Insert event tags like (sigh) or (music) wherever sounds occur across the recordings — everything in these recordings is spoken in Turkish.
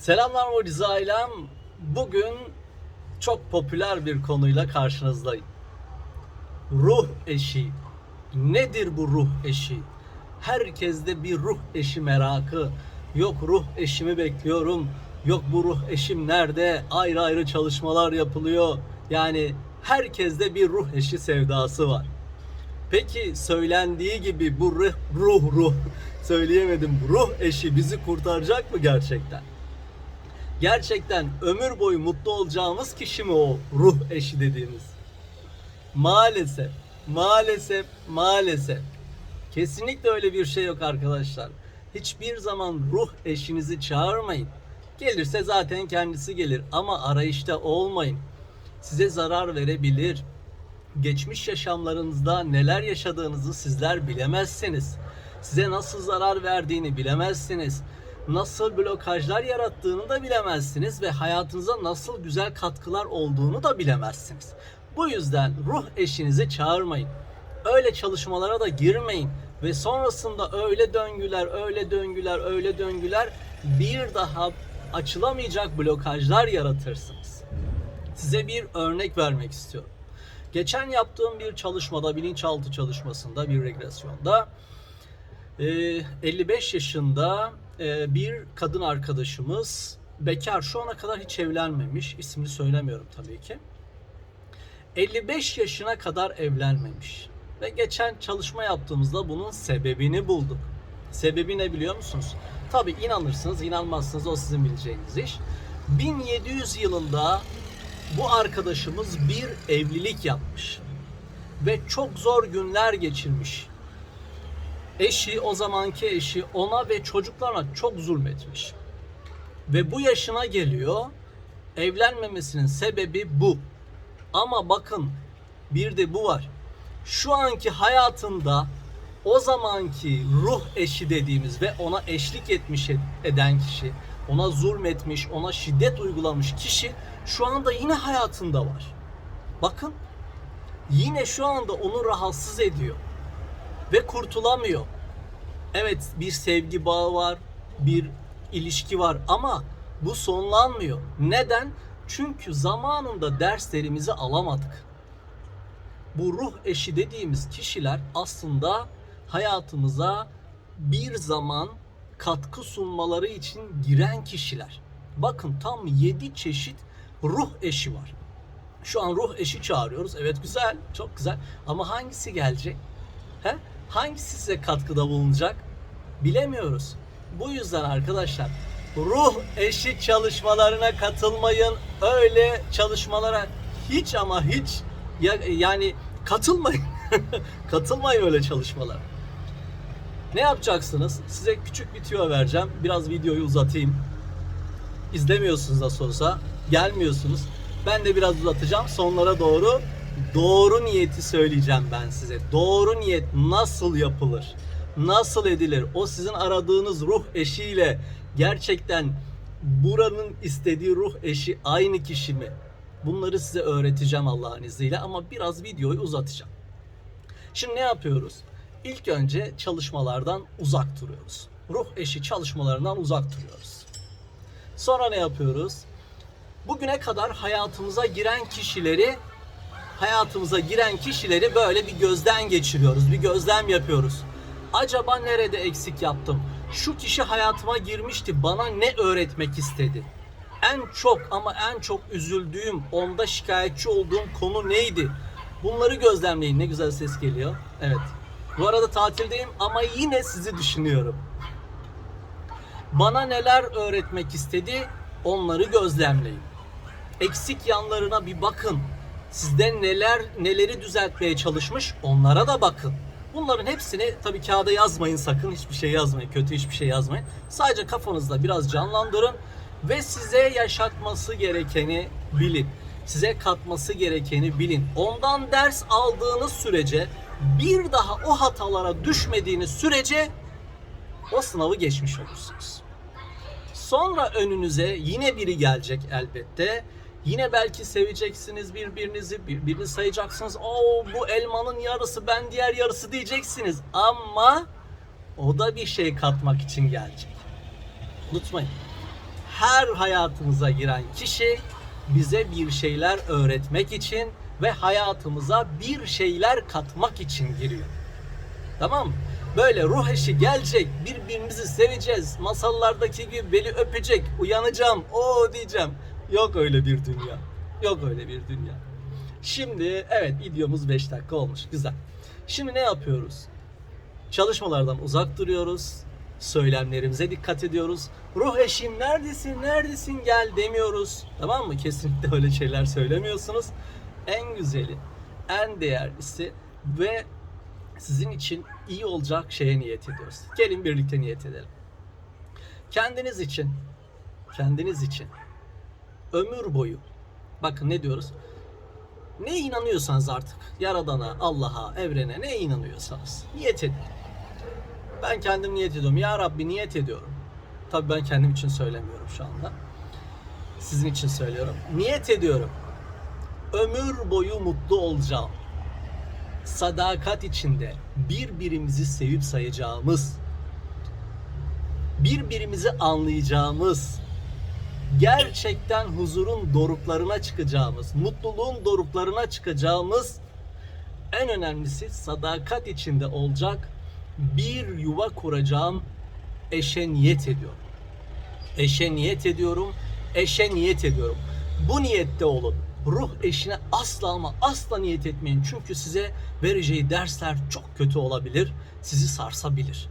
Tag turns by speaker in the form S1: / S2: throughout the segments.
S1: Selamlar Mucize ailem. Bugün çok popüler bir konuyla karşınızdayım. Ruh eşi. Nedir bu ruh eşi? Herkeste bir ruh eşi merakı. Yok ruh eşimi bekliyorum. Yok bu ruh eşim nerede? Ayrı ayrı çalışmalar yapılıyor. Yani herkeste bir ruh eşi sevdası var. Peki söylendiği gibi bu ruh ruh ruh söyleyemedim. Ruh eşi bizi kurtaracak mı gerçekten? Gerçekten ömür boyu mutlu olacağımız kişi mi o ruh eşi dediğimiz? Maalesef, maalesef, maalesef. Kesinlikle öyle bir şey yok arkadaşlar. Hiçbir zaman ruh eşinizi çağırmayın. Gelirse zaten kendisi gelir ama arayışta olmayın. Size zarar verebilir. Geçmiş yaşamlarınızda neler yaşadığınızı sizler bilemezsiniz. Size nasıl zarar verdiğini bilemezsiniz. Nasıl blokajlar yarattığını da bilemezsiniz ve hayatınıza nasıl güzel katkılar olduğunu da bilemezsiniz. Bu yüzden ruh eşinizi çağırmayın. Öyle çalışmalara da girmeyin ve sonrasında öyle döngüler, öyle döngüler, öyle döngüler bir daha açılamayacak blokajlar yaratırsınız. Size bir örnek vermek istiyorum. Geçen yaptığım bir çalışmada, bilinçaltı çalışmasında, bir regresyonda e, 55 yaşında bir kadın arkadaşımız bekar şu ana kadar hiç evlenmemiş. İsmini söylemiyorum tabii ki. 55 yaşına kadar evlenmemiş. Ve geçen çalışma yaptığımızda bunun sebebini bulduk. Sebebi ne biliyor musunuz? Tabii inanırsınız, inanmazsınız o sizin bileceğiniz iş. 1700 yılında bu arkadaşımız bir evlilik yapmış. Ve çok zor günler geçirmiş. Eşi, o zamanki eşi ona ve çocuklarına çok zulmetmiş. Ve bu yaşına geliyor. Evlenmemesinin sebebi bu. Ama bakın bir de bu var. Şu anki hayatında o zamanki ruh eşi dediğimiz ve ona eşlik etmiş eden kişi, ona zulmetmiş, ona şiddet uygulamış kişi şu anda yine hayatında var. Bakın yine şu anda onu rahatsız ediyor ve kurtulamıyor. Evet bir sevgi bağı var, bir ilişki var ama bu sonlanmıyor. Neden? Çünkü zamanında derslerimizi alamadık. Bu ruh eşi dediğimiz kişiler aslında hayatımıza bir zaman katkı sunmaları için giren kişiler. Bakın tam 7 çeşit ruh eşi var. Şu an ruh eşi çağırıyoruz. Evet güzel, çok güzel. Ama hangisi gelecek? He? Hangisi size katkıda bulunacak? Bilemiyoruz. Bu yüzden arkadaşlar ruh eşi çalışmalarına katılmayın. Öyle çalışmalara hiç ama hiç ya, yani katılmayın. (laughs) katılmayın öyle çalışmalara. Ne yapacaksınız? Size küçük bir tüyo vereceğim. Biraz videoyu uzatayım. İzlemiyorsunuz nasıl olsa. Gelmiyorsunuz. Ben de biraz uzatacağım. Sonlara doğru doğru niyeti söyleyeceğim ben size. Doğru niyet nasıl yapılır? Nasıl edilir? O sizin aradığınız ruh eşiyle gerçekten buranın istediği ruh eşi aynı kişi mi? Bunları size öğreteceğim Allah'ın izniyle ama biraz videoyu uzatacağım. Şimdi ne yapıyoruz? İlk önce çalışmalardan uzak duruyoruz. Ruh eşi çalışmalarından uzak duruyoruz. Sonra ne yapıyoruz? Bugüne kadar hayatımıza giren kişileri hayatımıza giren kişileri böyle bir gözden geçiriyoruz. Bir gözlem yapıyoruz. Acaba nerede eksik yaptım? Şu kişi hayatıma girmişti. Bana ne öğretmek istedi? En çok ama en çok üzüldüğüm, onda şikayetçi olduğum konu neydi? Bunları gözlemleyin. Ne güzel ses geliyor. Evet. Bu arada tatildeyim ama yine sizi düşünüyorum. Bana neler öğretmek istedi? Onları gözlemleyin. Eksik yanlarına bir bakın. Sizden neler neleri düzeltmeye çalışmış? Onlara da bakın. Bunların hepsini tabii kağıda yazmayın sakın. Hiçbir şey yazmayın. Kötü hiçbir şey yazmayın. Sadece kafanızda biraz canlandırın ve size yaşatması gerekeni bilin. Size katması gerekeni bilin. Ondan ders aldığınız sürece bir daha o hatalara düşmediğiniz sürece o sınavı geçmiş olursunuz. Sonra önünüze yine biri gelecek elbette. Yine belki seveceksiniz birbirinizi, birbirini sayacaksınız. Oo bu elmanın yarısı ben diğer yarısı diyeceksiniz. Ama o da bir şey katmak için gelecek. Unutmayın. her hayatımıza giren kişi bize bir şeyler öğretmek için ve hayatımıza bir şeyler katmak için giriyor. Tamam mı? Böyle ruh eşi gelecek, birbirimizi seveceğiz. Masallardaki gibi beni öpecek, uyanacağım, o diyeceğim. Yok öyle bir dünya. Yok öyle bir dünya. Şimdi evet videomuz 5 dakika olmuş. Güzel. Şimdi ne yapıyoruz? Çalışmalardan uzak duruyoruz. Söylemlerimize dikkat ediyoruz. Ruh eşim neredesin, neredesin gel demiyoruz. Tamam mı? Kesinlikle öyle şeyler söylemiyorsunuz. En güzeli, en değerlisi ve sizin için iyi olacak şeye niyet ediyoruz. Gelin birlikte niyet edelim. Kendiniz için, kendiniz için ömür boyu bakın ne diyoruz? Ne inanıyorsanız artık Yaradan'a, Allah'a, evrene ne inanıyorsanız niyet edin. Ben kendim niyet ediyorum. Ya Rabbi niyet ediyorum. Tabii ben kendim için söylemiyorum şu anda. Sizin için söylüyorum. Niyet ediyorum. Ömür boyu mutlu olacağım. Sadakat içinde birbirimizi sevip sayacağımız, birbirimizi anlayacağımız, gerçekten huzurun doruklarına çıkacağımız, mutluluğun doruklarına çıkacağımız en önemlisi sadakat içinde olacak bir yuva kuracağım eşe niyet ediyorum. Eşe niyet ediyorum, eşe niyet ediyorum. Bu niyette olun. Ruh eşine asla ama asla niyet etmeyin. Çünkü size vereceği dersler çok kötü olabilir. Sizi sarsabilir.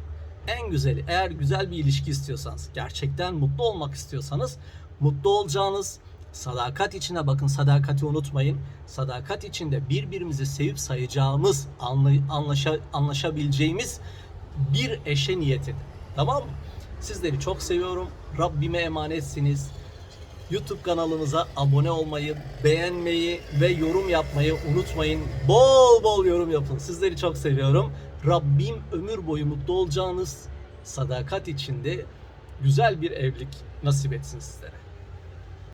S1: En güzeli eğer güzel bir ilişki istiyorsanız, gerçekten mutlu olmak istiyorsanız mutlu olacağınız sadakat içine bakın sadakati unutmayın. Sadakat içinde birbirimizi sevip sayacağımız, anlaşa, anlaşabileceğimiz bir eşe niyet edin. Tamam mı? Sizleri çok seviyorum. Rabbime emanetsiniz. YouTube kanalımıza abone olmayı, beğenmeyi ve yorum yapmayı unutmayın. Bol bol yorum yapın. Sizleri çok seviyorum. Rabbim ömür boyu mutlu olacağınız sadakat içinde güzel bir evlilik nasip etsin sizlere.